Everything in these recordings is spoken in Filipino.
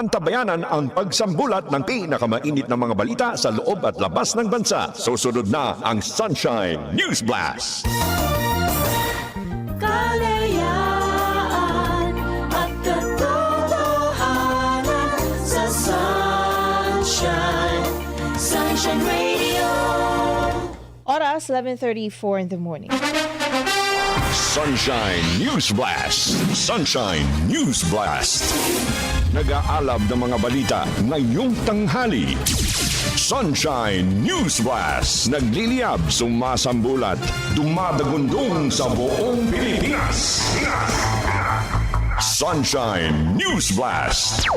Antabayanan ang pagsambulat ng pinakamainit na mga balita sa loob at labas ng bansa. Susunod na ang Sunshine News Blast. Kalayaan at katotohanan sa Sunshine, Sunshine Radio. Oras, 11.34 in the morning. Sunshine News Blast. Sunshine News Blast. Nag-aalab ng mga balita ngayong tanghali. Sunshine News Blast. Nagliliyab, sumasambulat, dumadagundong sa buong Pilipinas. Sunshine News Blast.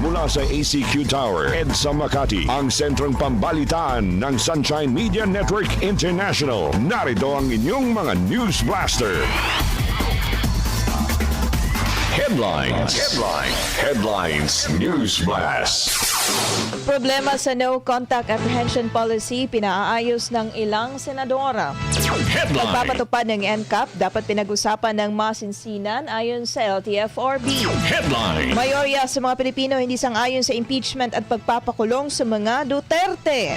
Mula sa ACQ Tower, EDSA Makati, ang sentrong pambalitaan ng Sunshine Media Network International. Narito ang inyong mga News Blaster. Headlines. Headlines. Headlines. News Blast. Problema sa no contact apprehension policy pinaayos ng ilang senadora. Headline. Pagpapatupad ng NCAP dapat pinag-usapan ng masinsinan ayon sa LTFRB. Headline. Mayorya sa mga Pilipino hindi sang-ayon sa impeachment at pagpapakulong sa mga Duterte.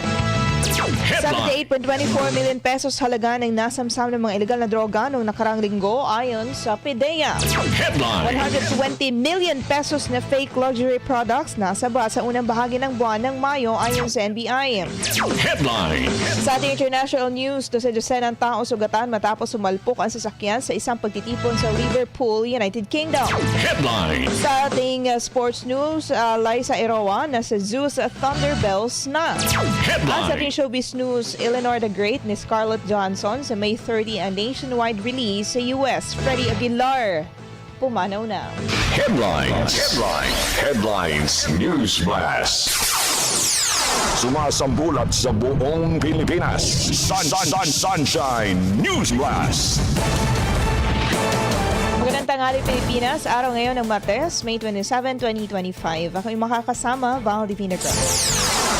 Headline. 78.24 million pesos halaga ng nasamsam ng mga ilegal na droga noong nakarang linggo ayon sa PIDEA. Headline. 120 million pesos na fake luxury products nasa ba sa unang bahagi ng buwan ng Mayo ayon sa NBI. Headline. Sa ating international news, dose-dose ng tao sugatan matapos sumalpok ang sasakyan sa isang pagtitipon sa Liverpool, United Kingdom. Headline. Sa ating uh, sports news, uh, Liza Eroa na sa Zeus Thunderbells na. At sa ating Headline. Showbiz news, Eleanor the Great ni Scarlett Johansson sa May 30 ang nationwide release sa US. Freddie Aguilar, pumanaw na. Headlines. Headlines. Headlines. News Blast. Sumasambulat sa buong Pilipinas. Sun, sun, sun, Sunshine News Blast. Magandang tanghali Pilipinas, araw ngayon ng Martes, May 27, 2025. Ako yung makakasama, Val Divina Cruz.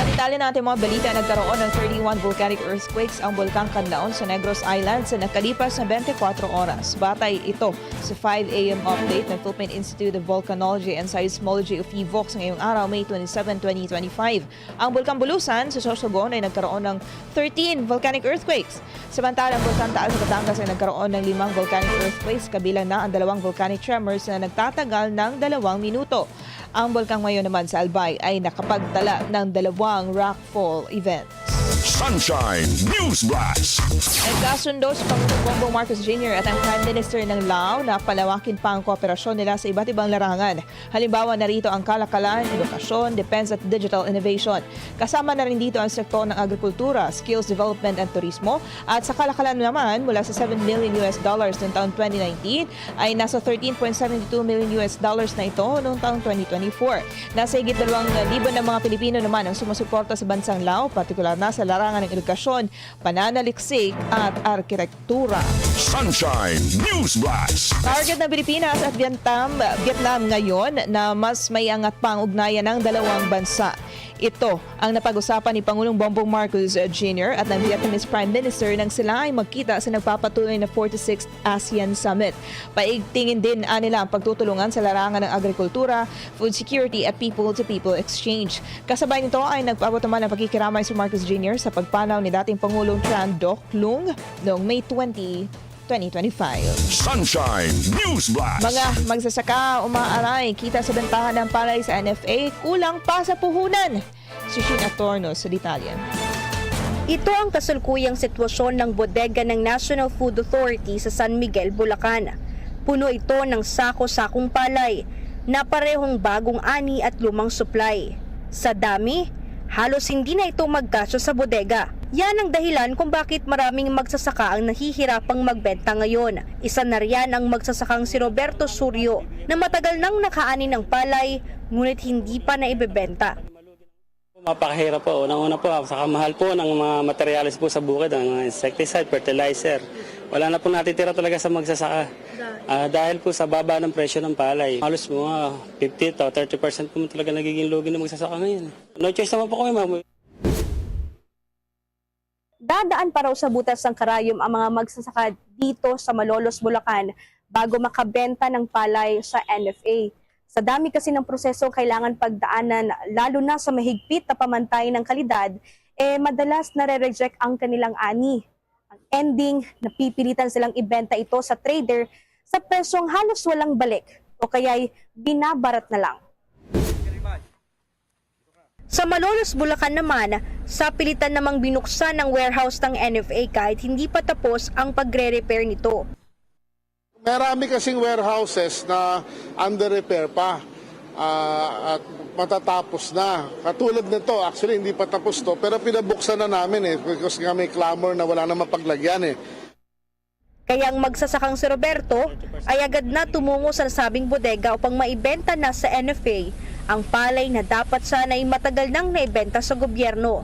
Sa detalye natin mga balita, nagkaroon ng 31 volcanic earthquakes ang Bulkang Canlaon sa Negros Island sa nakalipas na 24 oras. Batay ito sa 5 a.m. update ng Philippine Institute of Volcanology and Seismology of PHIVOLCS ngayong araw, May 27, 2025. Ang Bulkang Bulusan sa Sorsogon ay nagkaroon ng 13 volcanic earthquakes. Samantala, ang Bulkang Taal sa Batangas ay nagkaroon ng limang volcanic earthquakes, kabilang na ang dalawang volcanic tremors na nagtatagal ng dalawang minuto. Ang Bulkang Mayo naman sa Albay ay nakapagtala ng dalawang rockfall events. Sunshine News Blast. Nagkasundo si Pangulong Marcos Jr. at ang Prime Minister ng Lao na palawakin pa ang kooperasyon nila sa iba't ibang larangan. Halimbawa, narito ang kalakalan, edukasyon, defense at digital innovation. Kasama na rin dito ang sektor ng agrikultura, skills development at turismo. At sa kalakalan naman, mula sa 7 million US dollars noong taong 2019 ay nasa 13.72 million US dollars na ito noong taong 2024. Nasa higit 2,000 ng mga Pilipino naman ang sumusuporta sa bansang Lao, partikular na sa larangan ng edukasyon, pananaliksik at arkitektura. Sunshine News Blast. Target ng Pilipinas at Vietnam, Vietnam ngayon na mas may angat pa ang ugnayan ng dalawang bansa. Ito ang napag-usapan ni Pangulong Bongbong Marcos Jr. at ng Vietnamese Prime Minister nang sila ay magkita sa nagpapatuloy na 46th ASEAN Summit. Paigtingin din ah, nila ang pagtutulungan sa larangan ng agrikultura, food security at people-to-people exchange. Kasabay nito ay nagpaabot naman ng pagkikiramay si Marcos Jr. sa pagpanaw ni dating Pangulong Tran Doc Lung noong May 20, 2025. Sunshine News Blast. Mga magsasaka umaaray, kita sa bentahan ng palay sa NFA, kulang pa sa puhunan. Si Shin Atorno sa detalye. Ito ang kasalukuyang sitwasyon ng bodega ng National Food Authority sa San Miguel, Bulacan. Puno ito ng sako-sakong palay na parehong bagong ani at lumang supply. Sa dami, halos hindi na ito magkasya sa bodega. Yan ang dahilan kung bakit maraming magsasaka ang nahihirapang magbenta ngayon. Isa na riyan ang magsasakang si Roberto Suryo na matagal nang nakaani ng palay ngunit hindi pa na ibebenta. Mapakahirap po. Unang-una po, saka mahal po ng mga materyales po sa bukid, ang insecticide, fertilizer. Wala na po natitira talaga sa magsasaka. Ah, dahil po sa baba ng presyo ng palay. Halos mga 50 to 30% po talaga nagiging lugi ng magsasaka ngayon. No choice naman po kami, ma'am. Dadaan pa raw sa butas ng karayom ang mga magsasaka dito sa Malolos, Bulacan bago makabenta ng palay sa NFA. Sa dami kasi ng proseso kailangan pagdaanan, lalo na sa mahigpit na pamantay ng kalidad, eh madalas nare-reject ang kanilang ani. Ang ending, napipilitan silang ibenta ito sa trader sa presyong halos walang balik o kaya'y binabarat na lang. Sa Malolos, Bulacan naman, sa pilitan namang binuksan ng warehouse ng NFA kahit hindi pa tapos ang pagre-repair nito. Marami kasing warehouses na under repair pa ah, at matatapos na. Katulad nito, actually hindi pa tapos to, pero pinabuksan na namin eh because nga may clamor na wala na mapaglagyan eh. Kaya ang magsasakang si Roberto ay agad na tumungo sa nasabing bodega upang maibenta na sa NFA ang palay na dapat sana ay matagal nang naibenta sa gobyerno.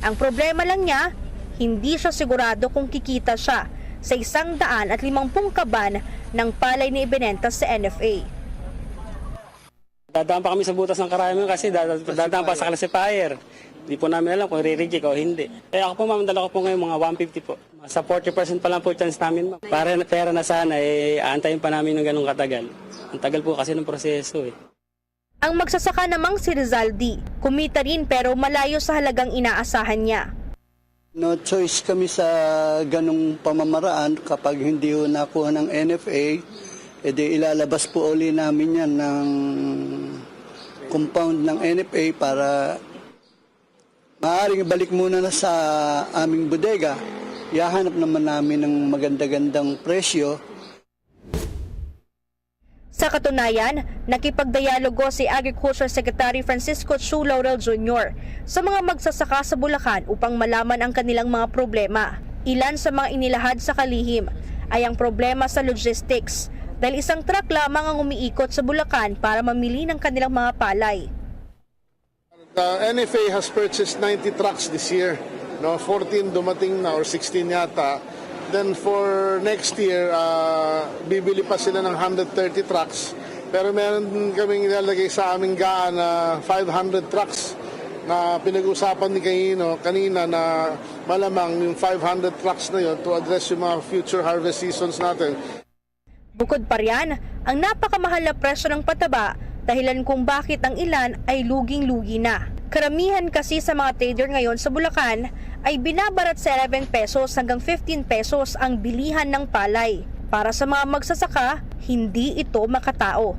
Ang problema lang niya, hindi siya sigurado kung kikita siya sa isang daan at limampung kaban ng palay na ibinenta sa NFA. Dadaan pa kami sa butas ng karayom kasi dadaan, dadaan pa sa classifier. Hindi po namin alam kung re-reject o hindi. Kaya ako po ma'am, dala ko po ngayon mga 150 po. Sa 40% pa lang po chance namin ma'am. Para pera na sana, eh, aantayin pa namin ng ganong katagal. Ang tagal po kasi ng proseso eh. Ang magsasaka namang si Rizaldi, kumita rin pero malayo sa halagang inaasahan niya. No choice kami sa ganong pamamaraan kapag hindi ho nakuha ng NFA, edi ilalabas po uli namin yan ng compound ng NFA para maaaring balik muna na sa aming bodega. Yahanap naman namin ng maganda-gandang presyo Sa katunayan, nakipagdialogo si Agriculture Secretary Francisco Chu Laurel Jr. sa mga magsasaka sa Bulacan upang malaman ang kanilang mga problema. Ilan sa mga inilahad sa kalihim ay ang problema sa logistics dahil isang truck lamang ang umiikot sa Bulacan para mamili ng kanilang mga palay. The NFA has purchased 90 trucks this year. No, 14 dumating na or 16 yata. Then for next year, ah, bibili pa sila ng 130 trucks. Pero meron kaming ilalagay sa aming gaan na 500 trucks na pinag-usapan ni Kaino kanina na malamang yung 500 trucks na yon to address yung mga future harvest seasons natin. Bukod pa riyan, ang napakamahal na presyo ng pataba dahilan kung bakit ang ilan ay luging-lugi na. Karamihan kasi sa mga trader ngayon sa Bulacan ay binabarat sa 11 pesos hanggang 15 pesos ang bilihan ng palay. Para sa mga magsasaka, hindi ito makatao.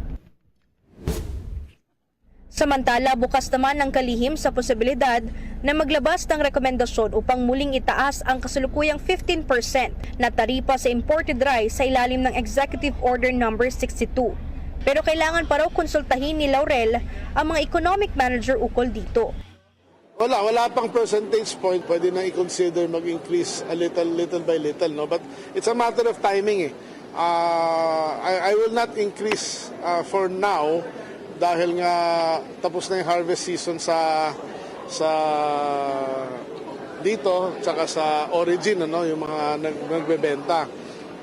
Samantala, bukas naman ang kalihim sa posibilidad na maglabas ng rekomendasyon upang muling itaas ang kasalukuyang 15% na taripa sa imported rice sa ilalim ng Executive Order No. 62. Pero kailangan pa raw konsultahin ni Laurel ang mga economic manager ukol dito. Wala, wala pang percentage point. Pwede na i-consider mag-increase a little, little by little. No? But it's a matter of timing. Eh. Uh, I, I will not increase uh, for now dahil nga tapos na yung harvest season sa sa dito tsaka sa origin ano yung mga nag, nagbebenta.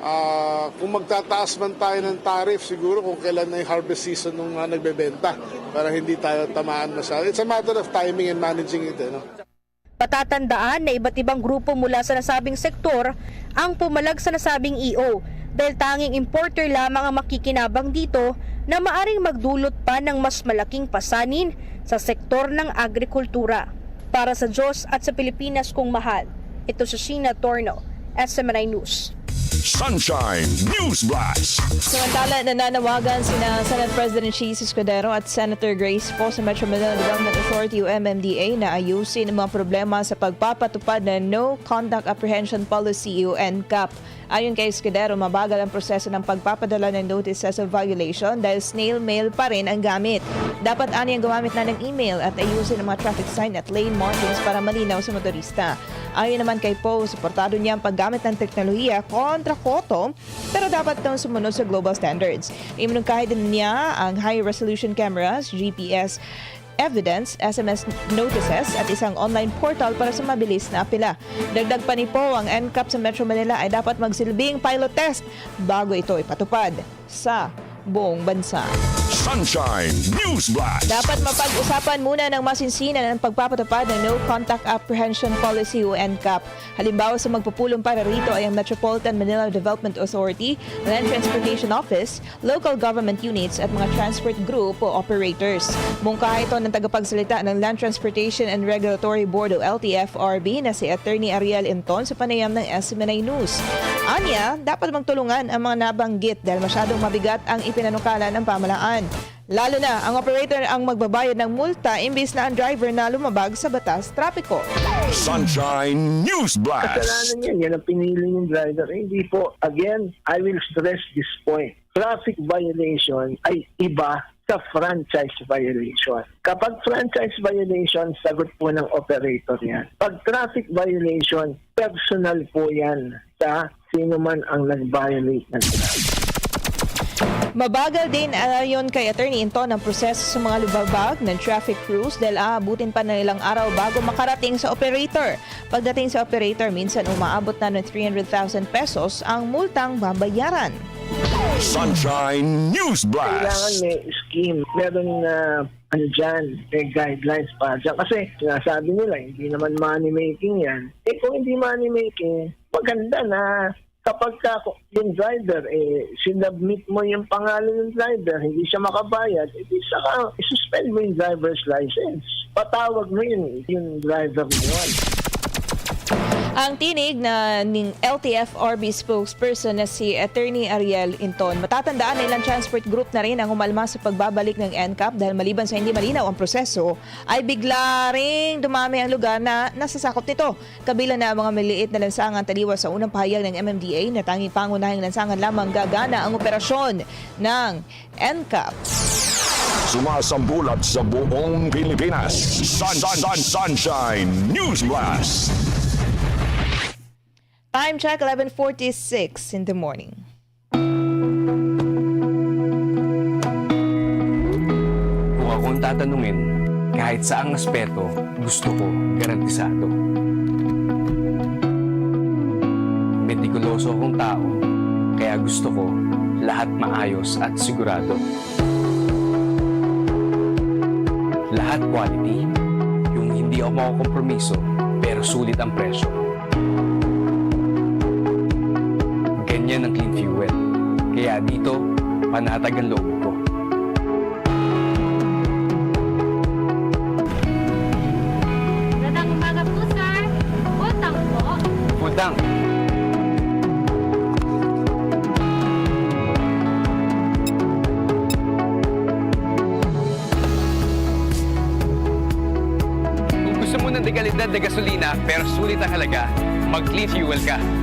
Ah, kung magtataas man tayo ng tariff siguro kung kailan na yung harvest season ng mga nagbebenta para hindi tayo tamaan masyado. It's a matter of timing and managing it. Eh, no? Patatandaan na iba't ibang grupo mula sa nasabing sektor ang pumalag sa nasabing EO dahil tanging importer lamang ang makikinabang dito na maaring magdulot pa ng mas malaking pasanin sa sektor ng agrikultura. Para sa Diyos at sa Pilipinas kung mahal, ito si Sheena Torno, SMNI News. Sunshine News Blast. Samantala, nananawagan sina Senate President Cheese Escudero at Senator Grace po sa Metro Manila Development Authority o MMDA na ayusin ang mga problema sa pagpapatupad ng No Conduct Apprehension Policy o NCAP. Ayon kay Escudero, mabagal ang proseso ng pagpapadala ng notices of violation dahil snail mail pa rin ang gamit. Dapat ani ang gumamit na ng email at ayusin ang mga traffic sign at lane markings para malinaw sa motorista. Ayon naman kay Poe, suportado niya ang paggamit ng teknolohiya kontra koto pero dapat itong sumunod sa global standards. Iminungkahi din niya ang high resolution cameras, GPS, evidence, SMS notices at isang online portal para sa mabilis na apela. Dagdag pa ni Po, ang NCAP sa Metro Manila ay dapat magsilbing pilot test bago ito ipatupad sa buong bansa. Sunshine News Blast. Dapat mapag-usapan muna ng masinsinan ang pagpapatupad ng No Contact Apprehension Policy o NCAP. Halimbawa sa magpupulong para rito ay ang Metropolitan Manila Development Authority, Land Transportation Office, local government units at mga transport group o operators. Mungkaha ito ng tagapagsalita ng Land Transportation and Regulatory Board o LTFRB na si Attorney Ariel Inton sa panayam ng SMNI News. Anya, dapat magtulungan ang mga nabanggit dahil masyadong mabigat ang ipinanukala ng pamalaan. Lalo na, ang operator ang magbabayad ng multa imbis na ang driver na lumabag sa batas trapiko. Sunshine News Blast. Kasalanan yan. Yan ang pinili ng driver. Hindi po. Again, I will stress this point. Traffic violation ay iba sa franchise violation. Kapag franchise violation, sagot po ng operator yan. Pag traffic violation, personal po yan sa sino man ang nag-violate ng traffic. Mabagal din ayon kay Attorney Inton ang proseso sa mga lubabag ng traffic crews dahil aabutin pa ng ilang araw bago makarating sa operator. Pagdating sa operator, minsan umaabot na ng 300,000 pesos ang multang babayaran. Sunshine News Kailangan Blast. may scheme. Meron na ano dyan, may guidelines pa dyan. Kasi sinasabi nila, hindi naman money making yan. Eh kung hindi money making, maganda na kapag ka yung driver, eh, sinubmit mo yung pangalan ng driver, hindi siya makabayad, eh saka suspend mo yung driver's license. Patawag mo yun, yung driver mo. Ang tinig na ning LTFRB spokesperson na si Attorney Ariel Inton, matatandaan na ilang transport group na rin ang umalma sa pagbabalik ng NCAP dahil maliban sa hindi malinaw ang proseso, ay bigla ring dumami ang lugar na nasasakop nito. Kabilang na ang mga maliit na lansangan taliwas sa unang pahayag ng MMDA na tanging pangunahing lansangan lamang gagana ang operasyon ng NCAP. Sumasambulat sa buong Pilipinas. Sun, sun, sun, Sunshine News Blast. Time check 11:46 in the morning. Kung akong tatanungin, kahit saang aspeto, gusto ko garantisado. Metikuloso akong tao, kaya gusto ko lahat maayos at sigurado. Lahat quality, yung hindi ako makukompromiso, pero sulit ang presyo. Kaya dito, panatag ang loob ko. Magandang umaga po, sir. Utang po. Putang! Kung gusto mo ng dekalidad na gasolina pero sulit ang halaga, mag-clean fuel ka.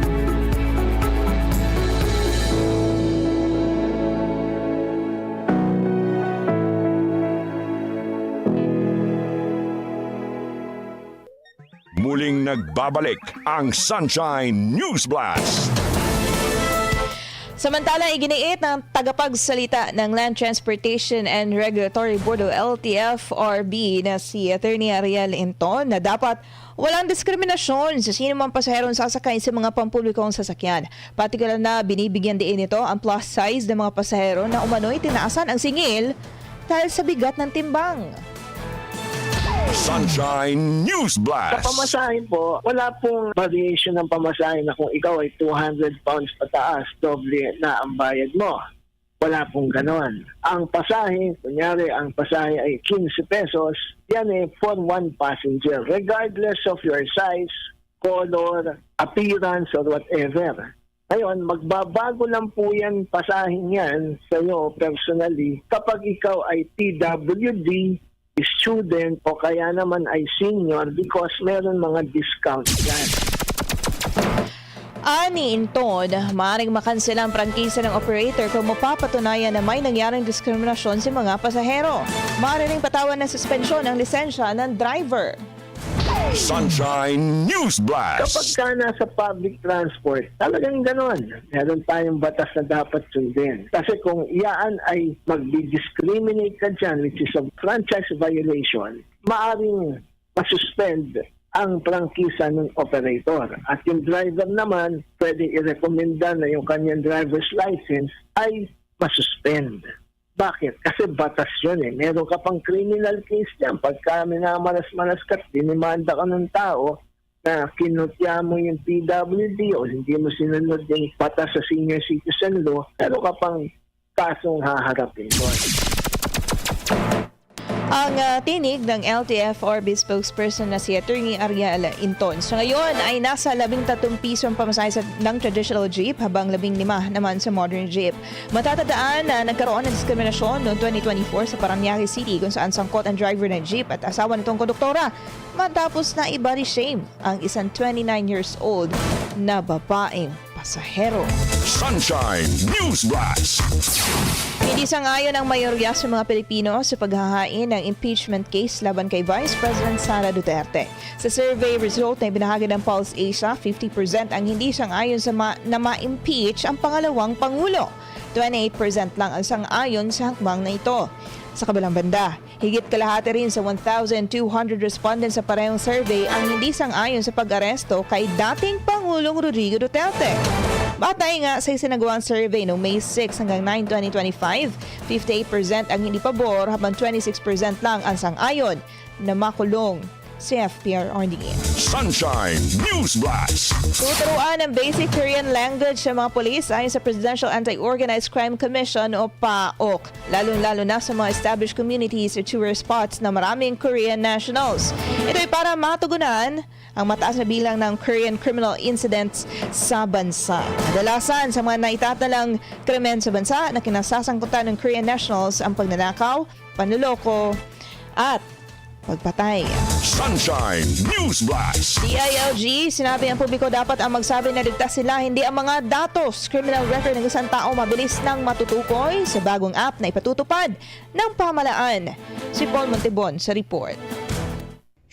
Nagbabalik ang Sunshine News Blast. Samantala, iginiit ng tagapagsalita ng Land Transportation and Regulatory Board o LTFRB na si Attorney Ariel Inton na dapat walang diskriminasyon sa sino mang pasaherong sasakay sa mga pampublikong sasakyan. Partikular na binibigyan din ito ang plus size ng mga pasahero na umano'y tinaasan ang singil dahil sa bigat ng timbang. Sunshine News Sa Blast. pamasahin po, wala pong variation ng pamasahin na kung ikaw ay 200 pounds pataas, doble na ang bayad mo. Wala pong ganon. Ang pasahe, kunyari ang pasahe ay 15 pesos, yan eh for one passenger, regardless of your size, color, appearance, or whatever. Ngayon, magbabago lang po yan, pasahin yan sa'yo personally kapag ikaw ay PWD, student o kaya naman ay senior because meron mga discount yan. Ani Inton, maaaring makansela ang prangkisa ng operator kung mapapatunayan na may nangyaring diskriminasyon sa mga pasahero. Maaari ring patawan ng suspensyon ang lisensya ng driver. Sunshine News Kapag Blast. ka nasa public transport, talagang ganon. Meron tayong batas na dapat sundin. Kasi kung iyaan ay mag-discriminate ka dyan, which is a franchise violation, maaring masuspend ang prangkisa ng operator. At yung driver naman, pwede i-recommenda na yung kanyang driver's license ay masuspend. Bakit? Kasi batas yun eh. Meron ka pang criminal case dyan. Pagka minamalas-malas ka, dinimanda ka ng tao na kinutya mo yung PWD o hindi mo sinunod yung batas sa senior citizen law, meron ka pang kasong haharapin doon. Ang ah, tinig ng LTFRB spokesperson na si Attorney Ariel Inton. So ngayon ay nasa 13 pisong pamasahe sa, ng traditional jeep habang 15 naman sa modern jeep. Matatandaan na nagkaroon ng diskriminasyon noong 2024 sa Paranaque City kung saan sangkot ang driver ng jeep at asawa nitong konduktora matapos na i-body shame ang isang 29 years old na babaeng pasahero. Sunshine News Blast. Hindi sangayon ang mayorya sa mga Pilipino sa paghahain ng impeachment case laban kay Vice President Sara Duterte. Sa survey result na ibinahagi ng Pulse Asia, 50% ang hindi sangayon sa ma- na ma-impeach ang pangalawang Pangulo. 28% lang ang sangayon sa hakbang na ito. Sa kabilang banda, higit kalahati rin sa 1,200 respondents sa parehong survey ang hindi sang-ayon sa pag-aresto kay dating Pangulong Rodrigo Duterte. Batay nga sa isinagawang survey noong May 6 hanggang 9, 2025, 58% ang hindi pabor habang 26% lang ang sang-ayon na makulong si FPRRD. Sunshine News Blast. Tuturuan ng basic Korean language sa mga polis ayon sa Presidential Anti-Organized Crime Commission o PAOK, lalong-lalo na sa mga established communities or tourist spots na maraming Korean nationals. Ito ay para matugunan ang mataas na bilang ng Korean criminal incidents sa bansa. Kadalasan sa mga naitatalang krimen sa bansa na kinasasangkutan ng Korean nationals ang pagnanakaw, panluloko, at pagpatay. Sunshine News Blast. DILG, sinabi ang publiko dapat ang magsabi na ligtas sila, hindi ang mga datos. Criminal record ng isang tao mabilis nang matutukoy sa bagong app na ipatutupad ng pamalaan. Si Paul Montebon sa report.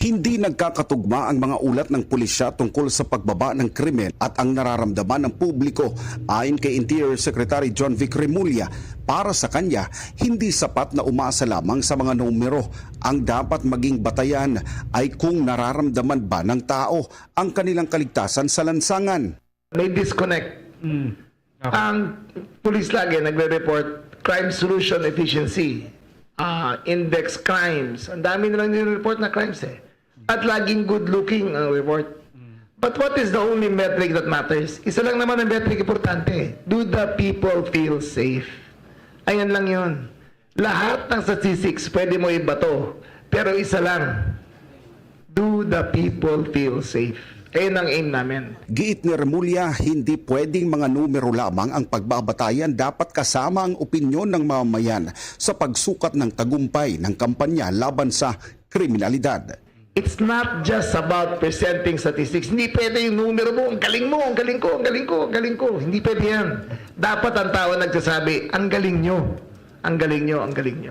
Hindi nagkakatugma ang mga ulat ng pulisya tungkol sa pagbaba ng krimen at ang nararamdaman ng publiko ayon kay Interior Secretary John Vic Remulla. Para sa kanya, hindi sapat na umasa lamang sa mga numero. Ang dapat maging batayan ay kung nararamdaman ba ng tao ang kanilang kaligtasan sa lansangan. may disconnect. Ang police lagi nagre-report crime solution efficiency, ah, index crimes. Ang dami nilang nire-report na crimes eh. At laging good looking ang report. But what is the only metric that matters? Isa lang naman ang metric importante. Do the people feel safe? Ayan lang yun. Lahat ng statistics pwede mo ibato. Pero isa lang. Do the people feel safe? Ayun ang aim namin. Giit ni Remulla, hindi pwedeng mga numero lamang ang pagbabatayan dapat kasama ang opinyon ng mamamayan sa pagsukat ng tagumpay ng kampanya laban sa kriminalidad. It's not just about presenting statistics. Hindi pwede yung numero mo, ang galing mo, ang galing ko, ang galing ko, ang galing ko. Hindi pwede yan. Dapat ang tao nagsasabi, ang galing nyo, ang galing nyo, ang galing nyo.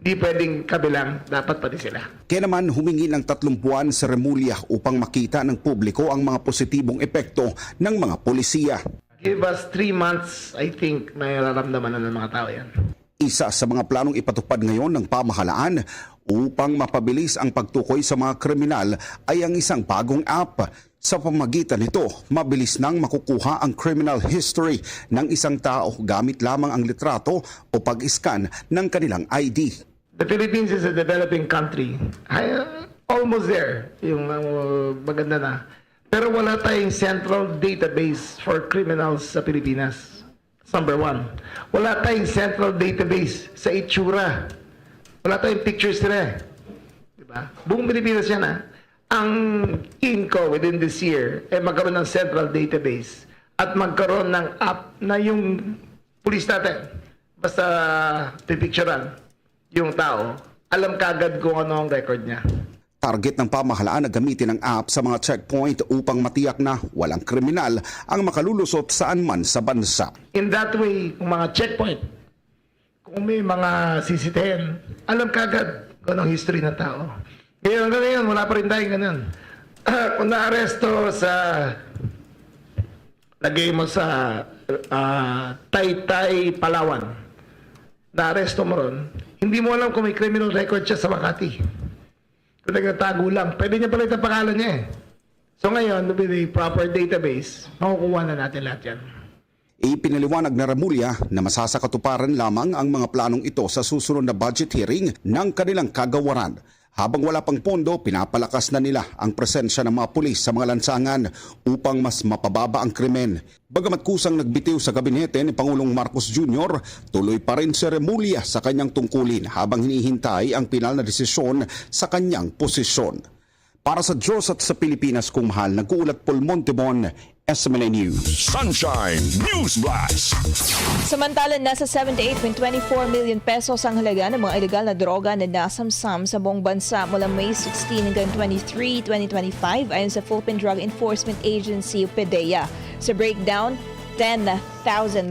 Hindi pwedeng kabilang, dapat pati sila. Kaya naman humingi ng tatlong buwan sa Remulla upang makita ng publiko ang mga positibong epekto ng mga polisiya. Give us three months, I think, may nararamdaman na ng mga tao yan. Isa sa mga planong ipatupad ngayon ng pamahalaan upang mapabilis ang pagtukoy sa mga kriminal ay ang isang bagong app. Sa pamagitan nito, mabilis nang makukuha ang criminal history ng isang tao gamit lamang ang litrato o pag-scan ng kanilang ID. The Philippines is a developing country. Uh, almost there. Yung uh, maganda na. Pero wala tayong central database for criminals sa Pilipinas. Number one. Wala tayong central database sa itsura. Wala tayong pictures nila eh. Diba? Buong Pilipinas yan ah. Ang ko within this year ay magkaroon ng central database at magkaroon ng app na yung police natin basta pipicturean yung tao, alam kagad kung ano ang record niya. Target ng pamahalaan na gamitin ang app sa mga checkpoint upang matiyak na walang kriminal ang makalulusot saan man sa bansa. In that way, kung mga checkpoint, kung may mga CCTN, alam kagad kung anong history ng tao. Ngayon, ngayon, wala pa rin tayong ganun. kung naaresto sa lagay mo sa ah, Taytay, Palawan, naaresto mo ron, hindi mo alam kung may criminal record siya sa Makati. Kung nagtatago lang, pwede niya pala ang pangalan niya eh. So ngayon, with the proper database, makukuha na natin lahat yan. Ipinaliwanag na Ramulya na masasakatuparan lamang ang mga planong ito sa susunod na budget hearing ng kanilang kagawaran. Habang wala pang pondo, pinapalakas na nila ang presensya ng mga pulis sa mga lansangan upang mas mapababa ang krimen. Bagamat kusang nagbitiw sa gabinete ni Pangulong Marcos Jr., tuloy pa rin si Remulla sa kanyang tungkulin habang hinihintay ang pinal na desisyon sa kanyang posisyon. Para sa Diyos at sa Pilipinas kung mahal, nag-uulat Paul Montebon, SMNA News. Sunshine News Blast. Samantalang nasa 78.24 million pesos ang halaga ng mga ilegal na droga na nasamsam sa buong bansa mula May 16 hanggang 23, 2025 ayon sa Philippine Drug Enforcement Agency o PDEA. Sa breakdown, 10,993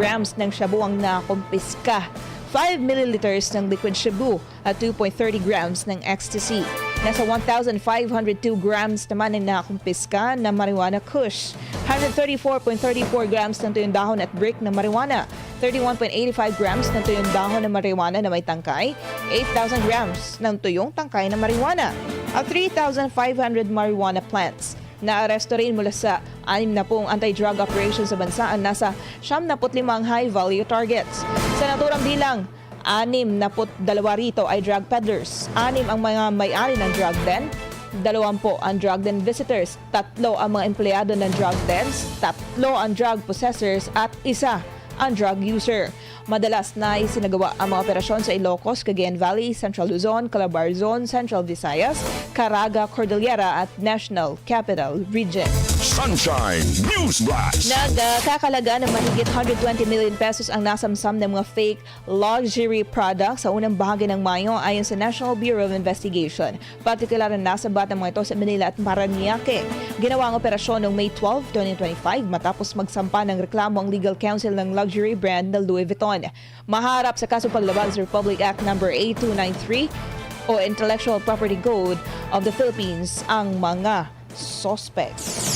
grams ng shabu ang nakumpiska. 5 milliliters ng liquid shabu at 2.30 grams ng ecstasy. Nasa 1,502 grams naman ang nakumpiska na marijuana kush. 134.34 grams ng tuyong dahon at brick na marijuana. 31.85 grams ng tuyong dahon na marijuana na may tangkay. 8,000 grams ng tuyong tangkay na marijuana. At 3,500 marijuana plants. Naaresto rin mula sa 60 anti-drug operations sa bansa ang nasa 75 high-value targets. Sa naturang bilang, anim na put dalawa rito ay drug peddlers. Anim ang mga may-ari ng drug den. Dalawampo ang drug den visitors. Tatlo ang mga empleyado ng drug dens. Tatlo ang drug possessors at isa ang drug user. Madalas na isinagawa ang mga operasyon sa Ilocos, Cagayan Valley, Central Luzon, Calabar Zone, Central Visayas, Caraga, Cordillera at National Capital Region. Sunshine News Blast. Nagkakalaga ng mahigit 120 million pesos ang nasamsam ng mga fake luxury products sa unang bahagi ng Mayo ayon sa National Bureau of Investigation. Partikular na nasa bata mga ito sa Manila at Paranaque. Ginawa ang operasyon noong May 12, 2025 matapos magsampa ng reklamo ang Legal Counsel ng luxury brand na Louis Vuitton. Maharap sa kaso paglabag sa Republic Act No. 8293 o Intellectual Property Code of the Philippines ang mga suspects.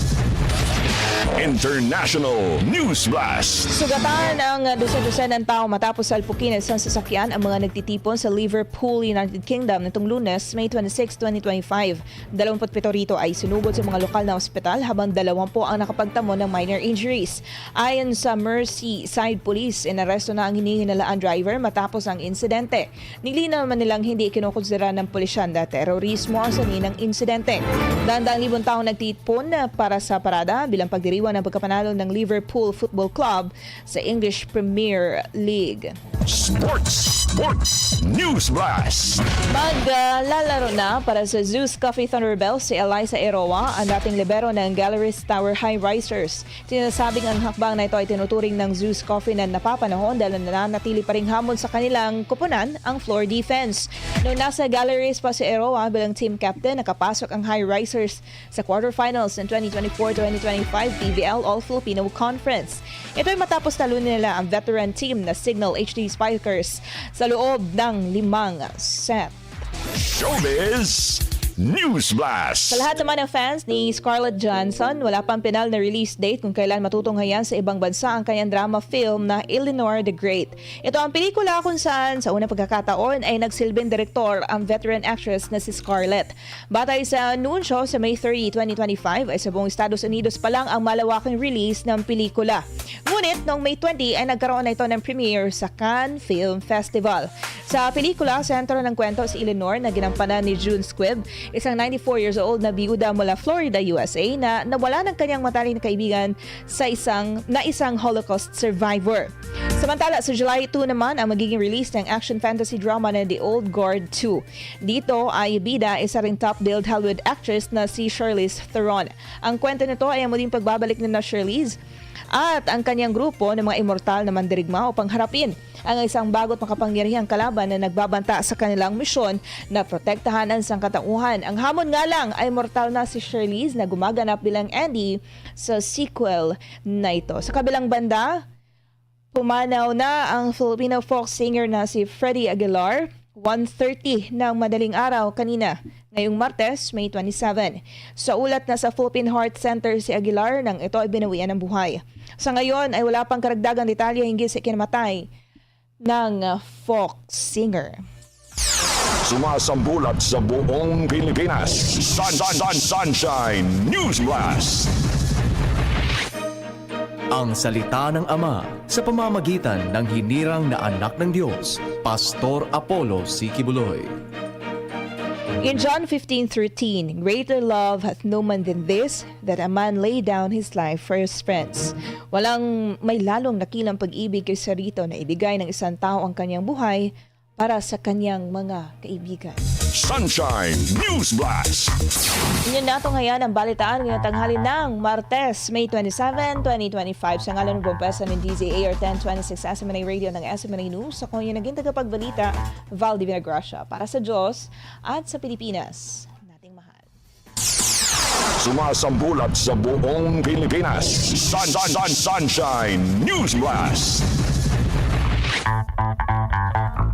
International News Blast. Sugatan ang dosen-dosen ng tao matapos salpukin ng isang sasakyan ang mga nagtitipon sa Liverpool, United Kingdom nitong lunes, May 26, 2025. 27 rito ay sinugod sa mga lokal na ospital habang 20 ang nakapagtamo ng minor injuries. Ayon sa Merseyside Police, inaresto na ang hinihinalaan driver matapos ang insidente. Nilinaw naman nilang hindi kinukonsidera ng pulisyan na terorismo ang sanhi ng insidente. Dandang libong taong nagtipon para sa parada bilang pagdiriwan ng pagkapanalo ng Liverpool Football Club sa English Premier League. Sports, Sports News Blast. Maglalaro na para sa Zeus Coffee Thunderbells si Eliza Eroa, ang dating libero ng Galleries Tower High Risers. Sinasabing ang hakbang na ito ay tinuturing ng Zeus Coffee na napapanahon dahil nananatili pa ring hamon sa kanilang kupunan ang floor defense. Noong nasa Galleries pa si Eroa bilang team captain, nakapasok ang High Risers sa quarterfinals ng 2024-2025 PVL All-Filipino Conference. Ito ay matapos talunin nila ang veteran team na Signal HD Spikers sa loob ng limang set. Showbiz News Blast. Sa lahat naman ng fans ni Scarlett Johansson, wala pang pinal na release date kung kailan matutunghayan sa ibang bansa ang kanyang drama film na Eleanor the Great. Ito ang pelikula kung saan sa unang pagkakataon ay nagsilbing direktor ang veteran actress na si Scarlett. Batay sa anunsyo sa May 30, 2025 ay sa buong Estados Unidos pa lang ang malawaking release ng pelikula. Ngunit noong May 20 ay nagkaroon na ito ng premiere sa Cannes Film Festival. Sa pelikula, sentro ng kwento si Eleanor na ginampanan ni June Squibb, isang 94 years old na biyuda mula Florida, USA na nawala ng kanyang mataling na kaibigan sa isang na isang Holocaust survivor. Samantala, sa July 2 naman ang magiging release ng action fantasy drama na The Old Guard 2. Dito ay bida isa ring top-billed Hollywood actress na si Charlize Theron. Ang kwento nito ay ang muling pagbabalik ni na Charlize at ang kanyang grupo ng mga immortal na mandirigma upang harapin ang isang bagot makapangyarihang kalaban na nagbabanta sa kanilang misyon na protektahan ang sangkatauhan. Ang hamon nga lang ay mortal na si Charlize na gumaganap bilang Andy sa sequel na ito. Sa kabilang banda, Pumanaw na ang Filipino folk singer na si Freddie Aguilar. 1.30 ng madaling araw kanina, ngayong Martes, May 27. Sa ulat na sa Philippine Heart Center si Aguilar nang ito ay binawian ng buhay. Sa ngayon ay wala pang karagdagang detalye hinggil sa kinamatay ng uh, folk singer. Sumasambulat sa buong Pilipinas. Sun, sun, sun, Sunshine News Blast. Ang salita ng Ama sa pamamagitan ng hinirang na anak ng Diyos, Pastor Apollo Sikibuloy. In John 15:13, greater love hath no man than this, that a man lay down his life for his friends. Walang may lalong nakilang pag-ibig kay rito na ibigay ng isang tao ang kanyang buhay para sa kanyang mga kaibigan. Sunshine News Blast. Inyo nato ngayon ang balitaan ngayong tanghali ng Martes, May 27, 2025 sa ngalan ng Bombesa ng DZA or 1026 SMNA Radio ng SMNA News. Ako yung naging tagapagbalita, Val Divina Gracia, para sa Diyos at sa Pilipinas. Nating mahal. Sumasambulat sa buong Pilipinas. Sun, sun, sun, Sunshine News Blast.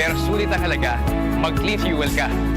pero sulit ang halaga, mag-clean fuel ka.